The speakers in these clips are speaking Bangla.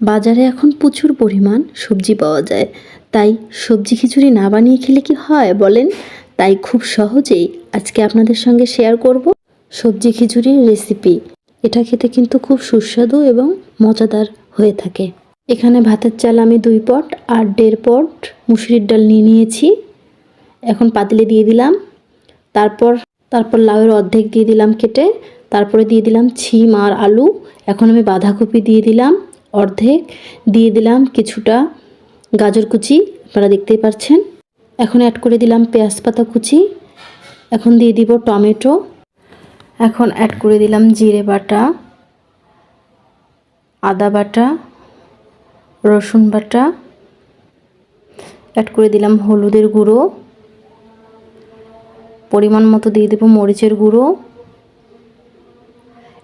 বাজারে এখন প্রচুর পরিমাণ সবজি পাওয়া যায়। তাই সবজি খিচুড়ি না বানিয়ে খেলে কি হয় বলেন? তাই খুব সহজেই আজকে আপনাদের সঙ্গে শেয়ার করব সবজি খিচুড়ির রেসিপি এটা খেতে কিন্তু খুব সুস্বাদু এবং মজাদার হয়ে থাকে। এখানে ভাতের চাল আমি দুই পট আর দেড় পট মুসুরির ডাল নিয়ে নিয়েছি। এখন পাতিলে দিয়ে দিলাম। তারপর তারপর লাউয়ের অর্ধেক দিয়ে দিলাম কেটে। তারপরে দিয়ে দিলাম ছিম আর আলু। এখন আমি বাঁধাকপি দিয়ে দিলাম। অর্ধেক। দিয়ে দিলাম কিছুটা গাজর কুচি, আপনারা দেখতেই পাচ্ছেন এখন অ্যাড করে দিলাম পেঁয়াজ পাতা কুচি। এখন দিয়ে দিব টমেটো। এখন অ্যাড করে দিলাম জিরে বাটা, আদা বাটা, রসুন বাটা। অ্যাড করে দিলাম হলুদের গুঁড়ো। পরিমাণ মতো দিয়ে দেবো মরিচের গুঁড়ো।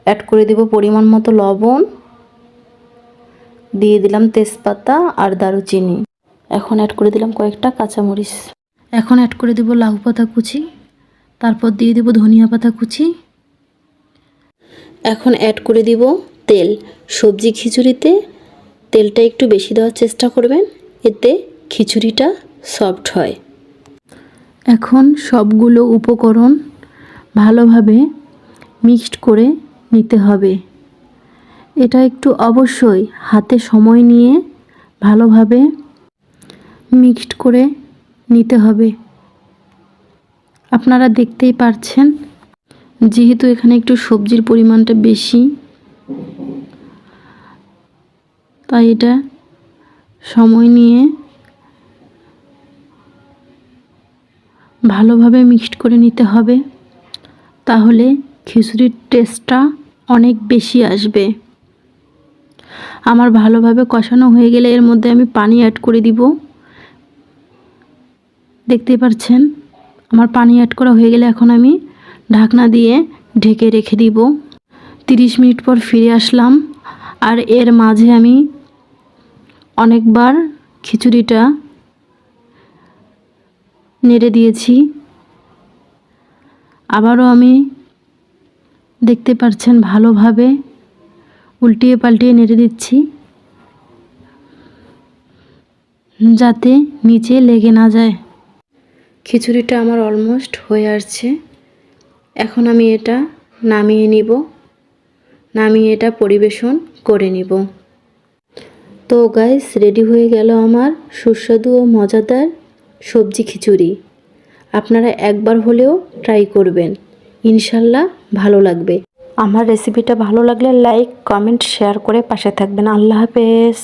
অ্যাড করে দেব পরিমাণ মতো লবণ। দিয়ে দিলাম তেজপাতা আর দারুচিনি। এখন অ্যাড করে দিলাম কয়েকটা কাঁচামরিচ। এখন অ্যাড করে দেব লাউ পাতা কুচি, তারপর দিয়ে দেব ধনিয়া পাতা কুচি। এখন অ্যাড করে দিব তেল। সবজি খিচুড়িতে তেলটা একটু বেশি দেওয়ার চেষ্টা করবেন, এতে খিচুড়িটা সফট হয়। এখন সবগুলো উপকরণ ভালোভাবে মিক্সড করে নিতে হবে। এটা একটু অবশ্যই হাতে সময় নিয়ে ভালোভাবে মিক্সড করে নিতে হবে। আপনারা দেখতেই পারছেন, যেহেতু এখানে একটু সবজির পরিমাণটা বেশি, তাই এটা সময় নিয়ে ভালোভাবে মিক্সড করে নিতে হবে, তাহলে খিচুড়ির টেস্টটা অনেক বেশি আসবে। আমার ভালোভাবে কষানো হয়ে গেলে এর মধ্যে আমি পানি অ্যাড করে দিব। দেখতে পাচ্ছেন আমার পানি অ্যাড করা হয়ে গেলে এখন আমি ঢাকনা দিয়ে ঢেকে রেখে দিব। তিরিশ মিনিট পর ফিরে আসলাম আর এর মাঝে আমি অনেকবার খিচুড়িটা নেড়ে দিয়েছি। আবারও আমি দেখতে পাচ্ছেন ভালোভাবে উল্টিয়ে পাল্টিয়ে নেড়ে দিচ্ছি। যাতে নিচে লেগে না যায়। খিচুড়িটা আমার অলমোস্ট হয়ে আসছে। এখন আমি এটা নামিয়ে নিব। নামিয়ে এটা পরিবেশন করে নিব। তো গাইস রেডি হয়ে গেল আমার সুস্বাদু ও মজাদার সবজি খিচুড়ি। আপনারা একবার হলেও ট্রাই করবেন। ইনশাল্লাহ ভালো লাগবে। আমার রেসিপিটা ভালো লাগলে লাইক কমেন্ট শেয়ার করে পাশে থাকবেন। আল্লাহ হাফেজ।